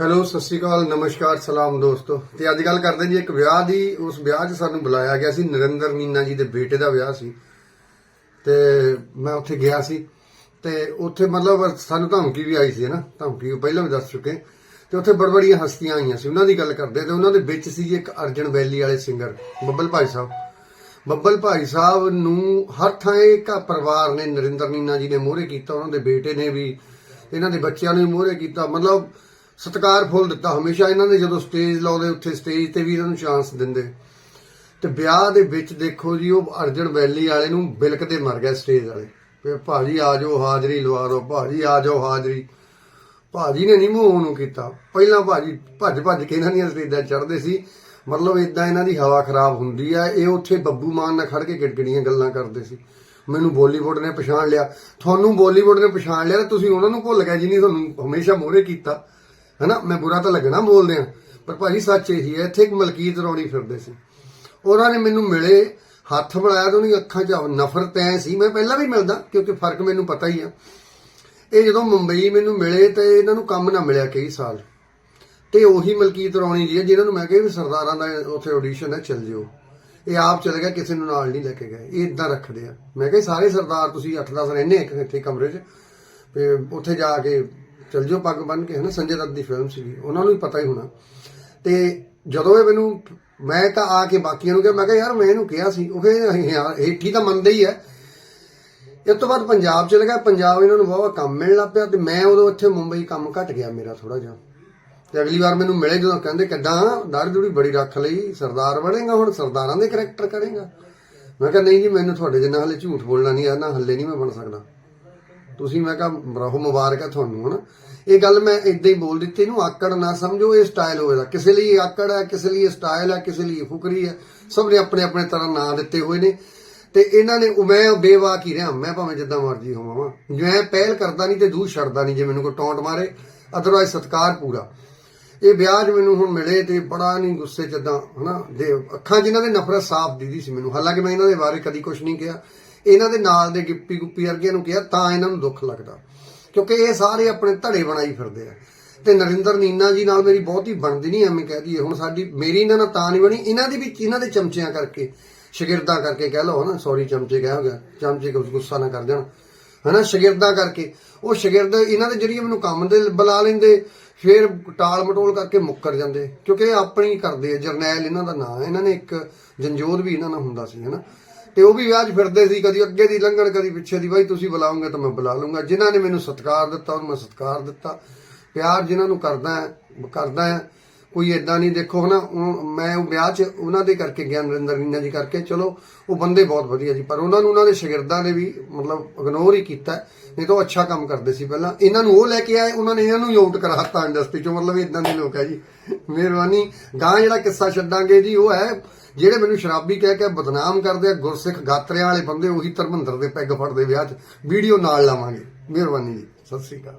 Hello, ਸਤਿ ਸ਼੍ਰੀ ਅਕਾਲ, ਨਮਸਕਾਰ, ਸਲਾਮ ਦੋਸਤੋ। ਤੇ ਅੱਜ ਗੱਲ ਕਰਦੇ ਜੀ, ਇੱਕ ਵਿਆਹ ਦੀ, ਉਸ ਵਿਆਹ 'ਚ ਸਾਨੂੰ ਬੁਲਾਇਆ ਗਿਆ ਸੀ, ਨਰਿੰਦਰ ਮੀਨਾ ਜੀ ਦੇ ਬੇਟੇ ਦਾ ਵਿਆਹ ਸੀ। ਤੇ ਮੈਂ ਉੱਥੇ ਗਿਆ ਸੀ। ਤੇ ਉੱਥੇ ਮਤਲਬ ਸਾਨੂੰ ਧਮਕੀ ਵੀ ਆਈ ਸੀ ਨਾ? ਧਮਕੀ ਉਹ ਪਹਿਲਾਂ ਵੀ ਦੱਸ ਚੁੱਕੇ ਤੇ ਉੱਥੇ ਬੜ ਬੜੀਆਂ ਹਸਤੀਆਂ ਆਈਆਂ ਸੀ, ਉਹਨਾਂ ਦੀ ਗੱਲ ਕਰਦੇ ਤੇ ਉਹਨਾਂ ਦੇ ਵਿੱਚ ਸੀ ਜੀ ਇੱਕ ਅਰਜਨ ਵੈਲੀ ਵਾਲੇ ਸਿੰਗਰ ਬੱਬਲ ਭਾਈ ਸਾਹਿਬ। ਬੱਬਲ ਭਾਈ ਸਾਹਿਬ ਨੂੰ ਹਰ ਥਾਂ ਇੱਕ ਪਰਿਵਾਰ ਨੇ, ਨਰਿੰਦਰ ਨੀਨਾ ਜੀ ਨੇ ਮੋਹਰੇ ਕੀਤਾ, ਉਹਨਾਂ ਦੇ ਬੇਟੇ ਨੇ ਵੀ, ਇਹਨਾਂ ਦੇ ਬੱਚਿਆਂ ਨੇ ਮੋਹਰੇ ਕੀਤਾ। ਮਤਲਬ ਸਤਿਕਾਰ ਫੁੱਲ ਦਿੱਤਾ। ਹਮੇਸ਼ਾ ਇਹਨਾਂ ਨੇ ਜਦੋਂ ਸਟੇਜ ਲਾਉਂਦੇ, ਉੱਥੇ ਸਟੇਜ ਤੇ ਵੀ ਇਹਨਾਂ ਨੂੰ ਚਾਂਸ ਦਿੰਦੇ। ਤੇ ਵਿਆਹ ਦੇ ਵਿੱਚ ਦੇਖੋ ਜੀ, ਉਹ ਅਰਜਨ ਵੈਲੀ ਵਾਲੇ ਨੂੰ ਬਿਲਕਦੇ ਮਰ ਗਿਆ ਸਟੇਜ ਵਾਲੇ। ਵੀ ਭਾਜੀ ਆ ਜਾਓ, ਹਾਜ਼ਰੀ ਲਵਾ ਦਿਓ, ਭਾਜੀ ਆ ਜਾਓ, ਹਾਜ਼ਰੀ। ਭਾਜੀ ਨੇ ਨਹੀਂ ਮੂੰਹ ਨੂੰ ਕੀਤਾ। ਪਹਿਲਾਂ ਭਾਜੀ ਭੱਜ ਭੱਜ ਕੇ ਇਹਨਾਂ ਦੀਆਂ ਸਟੇਜਾਂ ਚੜ੍ਹਦੇ ਸੀ। ਮਤਲਬ ਇਦਾਂ ਇਹਨਾਂ ਦੀ ਹਵਾ ਖਰਾਬ ਹੁੰਦੀ ਆ। ਇਹ ਉੱਥੇ ਬੱਬੂ ਮਾਨ ਨਾਲ ਖੜ ਕੇ ਗਿੜਗੜੀਆਂ ਗੱਲਾਂ ਕਰਦੇ ਸੀ। ਮੈਨੂੰ ਬਾਲੀਵੁੱਡ ਨੇ ਪਛਾਣ ਲਿਆ। ਤੁਹਾਨੂੰ ਬਾਲੀਵੁੱਡ ਨੇ ਪਛਾਣ ਲਿਆ ਤੁਸੀਂ ਉਹਨਾਂ ਨੂੰ ਭੁੱਲ ਗਏ ਜਿਹਨੇ ਤੁਹਾਨੂੰ ਹਮੇਸ਼ਾ ਮੋਹਰੇ ਕੀਤਾ। ਹੈਨਾ? ਮੈਂ ਬੁਰਾ ਤਾਂ ਲੱਗਣਾ ਬੋਲਦੇ ਆ ਪਰ ਭਾਜੀ ਸੱਚ ਇਹੀ ਹੈ, ਇੱਥੇ ਇੱਕ ਮਲਕੀਤ ਰੌਣੀ ਫਿਰਦੇ ਸੀ। ਉਹਨਾਂ ਨੇ ਮੈਨੂੰ ਮਿਲੇ, ਹੱਥ ਮਿਲਾਇਆ ਤੇ ਉਹਦੀ ਅੱਖਾਂ 'ਚ ਨਫ਼ਰਤ ਐ ਸੀ। ਮੈਂ ਪਹਿਲਾਂ ਵੀ ਮਿਲਦਾ, ਕਿਉਂਕਿ ਫ਼ਰਕ ਮੈਨੂੰ ਪਤਾ ਹੀ ਆ। ਇਹ ਜਦੋਂ ਮੁੰਬਈ ਮੈਨੂੰ ਮਿਲੇ ਤੇ ਇਹਨਾਂ ਨੂੰ ਕੰਮ ਨਾ ਮਿਲਿਆ ਕਈ ਸਾਲ। ਤੇ ਉਹੀ ਮਲਕੀਤ ਰੌਣੀ ਜੀ ਹੈ ਜਿਨ੍ਹਾਂ ਨੂੰ ਮੈਂ ਕਿਹਾ ਵੀ ਸਰਦਾਰਾਂ ਦਾ ਉੱਥੇ ਆਡੀਸ਼ਨ ਹੈ, ਚੱਲ ਜਿਓ। ਇਹ ਆਪ ਚਲੇ ਗਿਆ ਕਿਸੇ ਨੂੰ ਨਾਲ ਨਹੀਂ ਲੈ ਕੇ ਗਏ। ਇਹ ਇਦਾਂ ਰੱਖਦੇ ਆ। ਮੈਂ ਕਿਹਾ ਸਾਰੇ ਸਰਦਾਰ ਤੁਸੀਂ 8-10 ਰਹਿੰਦੇ ਇੱਕ ਇੱਥੇ ਕਮਰੇ 'ਚ। ਤੇ ਉੱਥੇ ਜਾ ਕੇ ਚਲ ਜਿਓ ਪੱਗ ਬੰਨ ਕੇ, ਹਨਾ? ਸੰਜੇ ਦੱਤ ਦੀ ਫਿਲਮ ਸੀਗੀ। ਉਹਨਾਂ ਨੂੰ ਵੀ ਪਤਾ ਹੀ ਹੋਣਾ। ਤੇ ਜਦੋਂ ਇਹ ਮੈਨੂੰ, ਮੈਂ ਤਾਂ ਆ ਕੇ ਬਾਕੀਆਂ ਨੂੰ ਕਿਹਾ, ਮੈਂ ਕਿਹਾ, ਯਾਰ, ਮੈਂ ਇਹਨੂੰ ਕਿਹਾ ਸੀ। ਉਹ ਕਹਿੰਦੇ ਯਾਰ, ਇਹ ਤਾਂ ਮੰਨਦੇ ਹੀ ਹੈ ਇਸ ਤੋਂ ਬਾਅਦ ਪੰਜਾਬ ਚਲੇ ਗਿਆ ਪੰਜਾਬ ਇਹਨਾਂ ਨੂੰ ਬਹੁਤ ਕੰਮ ਮਿਲਣ ਲੱਗ ਪਿਆ ਤੇ ਮੈਂ ਉਦੋਂ ਇੱਥੇ ਮੁੰਬਈ ਕੰਮ ਘਟ ਗਿਆ ਮੇਰਾ ਥੋੜਾ ਜਿਹਾ। ਤੇ ਅਗਲੀ ਵਾਰ ਮੈਨੂੰ ਮਿਲੇ ਜਦੋਂ ਕਹਿੰਦੇ ਕਿੱਦਾਂ ਦਾੜੀ ਦੂੜੀ ਬੜੀ ਰੱਖ ਲਈ, ਸਰਦਾਰ ਬਣੇਗਾ ਹੁਣ, ਸਰਦਾਰਾਂ ਦੇ ਕਰੈਕਟਰ ਕਰੇਗਾ। ਮੈਂ ਕਿਹਾ, ਨਹੀਂ ਜੀ, ਮੈਨੂੰ ਤੁਹਾਡੇ ਜਿੰਨਾ ਹਲੇ ਝੂਠ ਬੋਲਣਾ ਨਹੀਂ ਆ, ਨਾ ਹੱਲੇ ਨਹੀਂ ਮੈਂ ਬਣ ਸਕਦਾ। ਤੁਸੀਂ ਮੈਂ ਕਿਹਾ ਰਹੋ ਮੁਬਾਰਕ ਹੈ ਤੁਹਾਨੂੰ, ਹਨਾ? ਇਹ ਗੱਲ ਮੈਂ ਇਦਾਂ ਹੀ ਬੋਲ ਦਿੱਤੀ, ਇਹਨੂੰ ਆਕੜ ਨਾ ਸਮਝੋ, ਇਹ ਸਟਾਈਲ ਹੋਵੇਗਾ ਕਿਸੇ ਲਈ ਇਹ ਆਕੜ ਹੈ ਕਿਸੇ ਲਈ ਸਟਾਈਲ ਹੈ ਕਿਸੇ ਲਈ ਫੁਕਰੀ ਹੈ ਸਭ ਨੇ ਆਪਣੇ ਆਪਣੇ ਤਰ੍ਹਾਂ ਨਾਂ ਦਿੱਤੇ ਹੋਏ ਨੇ। ਤੇ ਇਹਨਾਂ ਨੇ, ਉਹ ਮੈਂ ਬੇਵਾਕ ਹੀ ਰਿਹਾ, ਮੈਂ ਭਾਵੇਂ ਜਿੱਦਾਂ ਮਰਜ਼ੀ ਹੋਵਾਂ। ਮੈਂ ਪਹਿਲ ਕਰਦਾ ਨਹੀਂ ਤੇ ਦੂਰ ਛੱਡਦਾ ਨਹੀਂ ਜੇ ਮੈਨੂੰ ਕੋਈ ਟੌਂਟ ਮਾਰੇ ਅਦਰਵਾਇਜ਼ ਸਤਕਾਰ ਪੂਰਾ। ਇਹ ਵਿਆਹ ਮੈਨੂੰ ਹੁਣ ਮਿਲੇ ਤੇ ਬੜਾ ਨਹੀਂ ਗੁੱਸੇ ਚ ਇਦਾਂ ਹਨਾ? ਦੇ ਅੱਖਾਂ ਜਿਨ੍ਹਾਂ ਦੇ ਨਫ਼ਰਤ ਸਾਫ਼ ਦੀਦੀ ਸੀ ਮੈਨੂੰ, ਹਾਲਾਂਕਿ ਮੈਂ ਇਹਨਾਂ ਦੇ ਬਾਰੇ ਕਦੀ ਕੁਝ ਨਹੀਂ ਕਿਹਾ। ਇਹਨਾਂ ਦੇ ਨਾਲ ਦੇ ਗਿੱਪੀ ਗੁੱਪੀ ਵਰਗਿਆਂ ਨੂੰ ਕਿਹਾ, ਤਾਂ ਇਹਨਾਂ ਨੂੰ ਦੁੱਖ ਲੱਗਦਾ। ਕਿਉਂਕਿ ਇਹ ਸਾਰੇ ਆਪਣੇ ਧੜੇ ਬਣਾਈ ਫਿਰਦੇ ਆ। ਤੇ ਨਰਿੰਦਰ ਨੀਨਾ ਜੀ ਨਾਲ ਮੇਰੀ ਬਹੁਤੀ ਬਣਦੀ ਨਹੀਂ, ਐਵੇਂ ਕਹਿ ਦਈਏ। ਹੁਣ ਸਾਡੀ, ਮੇਰੀ ਇਹਨਾਂ ਨਾਲ ਤਾਂ ਨਹੀਂ ਬਣੀ। ਇਹਨਾਂ ਦੀ ਵੀ, ਇਹਨਾਂ ਦੇ ਚਮਚਿਆਂ ਕਰਕੇ, ਸ਼ਾਗਿਰਦਾਂ ਕਰਕੇ ਕਹਿ ਲਓ, ਹਨਾ। ਸੌਰੀ ਚਮਚੇ ਕਹਿ ਹੋ ਗਿਆ। ਚਮਚੇ ਕੁਝ ਗੁੱਸਾ ਨਾ ਕਰ ਦੇਣ ਹਨਾ, ਸ਼ਾਗਿਰਦਾਂ ਕਰਕੇ। ਉਹ ਸ਼ਗਿਰਦ, ਇਹਨਾਂ ਦੇ ਜਰੀਏ ਮੈਨੂੰ ਕੰਮ ਦੇ ਬੁਲਾ ਲੈਂਦੇ, ਫਿਰ ਟਾਲ ਮਟੋਲ ਕਰਕੇ ਮੁੱਕਰ ਜਾਂਦੇ। ਕਿਉਂਕਿ ਇਹ ਆਪਣੀ ਕਰਦੇ ਆ। ਜਰਨੈਲ ਇਹਨਾਂ ਦਾ ਨਾਂ ਇਹਨਾਂ ਨੇ ਇੱਕ ਜੰਜੋਦ ਵੀ ਇਹਨਾਂ ਨਾਲ ਹੁੰਦਾ ਸੀ, ਹਨਾ। ਤੇ ਉਹ ਵੀ ਵਿਆਹ 'ਚ ਫਿਰਦੇ ਸੀ, ਕਦੀ ਅੱਗੇ ਦੀ ਲੰਘਣ, ਕਦੀ ਪਿੱਛੇ ਦੀ, ਬਾਈ ਤੁਸੀਂ ਬੁਲਾਉਂਗੇ ਤਾਂ ਮੈਂ ਬੁਲਾ ਲੂੰਗਾ ਜਿਨ੍ਹਾਂ ਨੇ ਮੈਨੂੰ ਸਤਿਕਾਰ ਦਿੱਤਾ ਉਹਨੂੰ ਮੈਂ ਸਤਿਕਾਰ ਦਿੱਤਾ। ਪਿਆਰ ਜਿਨ੍ਹਾਂ ਨੂੰ ਕਰਦਾ ਹੈ ਕਰਦਾ ਹੈ ਕੋਈ ਇਦਾਂ ਨਹੀਂ, ਦੇਖੋ ਹਨਾ ਉਹ- ਮੈਂ ਉਹ ਵਿਆਹ 'ਚ ਉਹਨਾਂ ਦੇ ਕਰਕੇ ਗਿਆ, ਨਰਿੰਦਰ ਨੀਨਾ ਜੀ ਕਰਕੇ, ਚਲੋ, ਉਹ ਬੰਦੇ ਬਹੁਤ ਵਧੀਆ ਜੀ, ਪਰ ਉਹਨਾਂ ਨੂੰ ਉਹਨਾਂ ਦੇ ਸ਼ਾਗਿਰਦਾਂ ਨੇ ਵੀ ਮਤਲਬ ਇਗਨੋਰ ਹੀ ਕੀਤਾ, ਨਹੀਂ ਤਾਂ ਉਹ ਅੱਛਾ ਕੰਮ ਕਰਦੇ ਸੀ ਪਹਿਲਾਂ। ਇਹਨਾਂ ਨੂੰ ਉਹ ਲੈ ਕੇ ਆਏ, ਉਹਨਾਂ ਨੇ ਇਹਨਾਂ ਨੂੰ ਹੀ ਆਊਟ ਕਰਾਤਾ ਇੰਡਸਟਰੀ 'ਚੋਂ, ਮਤਲਬ ਇਦਾਂ ਦੇ ਲੋਕ ਹੈ ਜੀ। ਮਿਹਰਬਾਨੀ। ਗਾਂ ਜਿਹੜਾ ਕਿੱਸਾ ਛੱਡਾਂਗੇ ਜੀ, ਉਹ ਹੈ, ਜਿਹੜੇ ਮੈਨੂੰ ਸ਼ਰਾਬੀ ਕਹਿ ਕੇ ਬਦਨਾਮ ਕਰਦੇ ਆ, ਗੁਰਸਿੱਖ ਗਾਤਰਿਆਂ ਵਾਲੇ ਬੰਦੇ, ਉਹੀ ਧਰਮਿੰਦਰ ਦੇ ਪੈਗ ਫੜਦੇ ਵਿਆਹ 'ਚ। ਵੀਡੀਓ ਨਾਲ ਲਾਵਾਂਗੇ। ਮਿਹਰਬਾਨੀ ਜੀ। ਸਤਿ ਸ੍ਰੀ ਅਕਾਲ।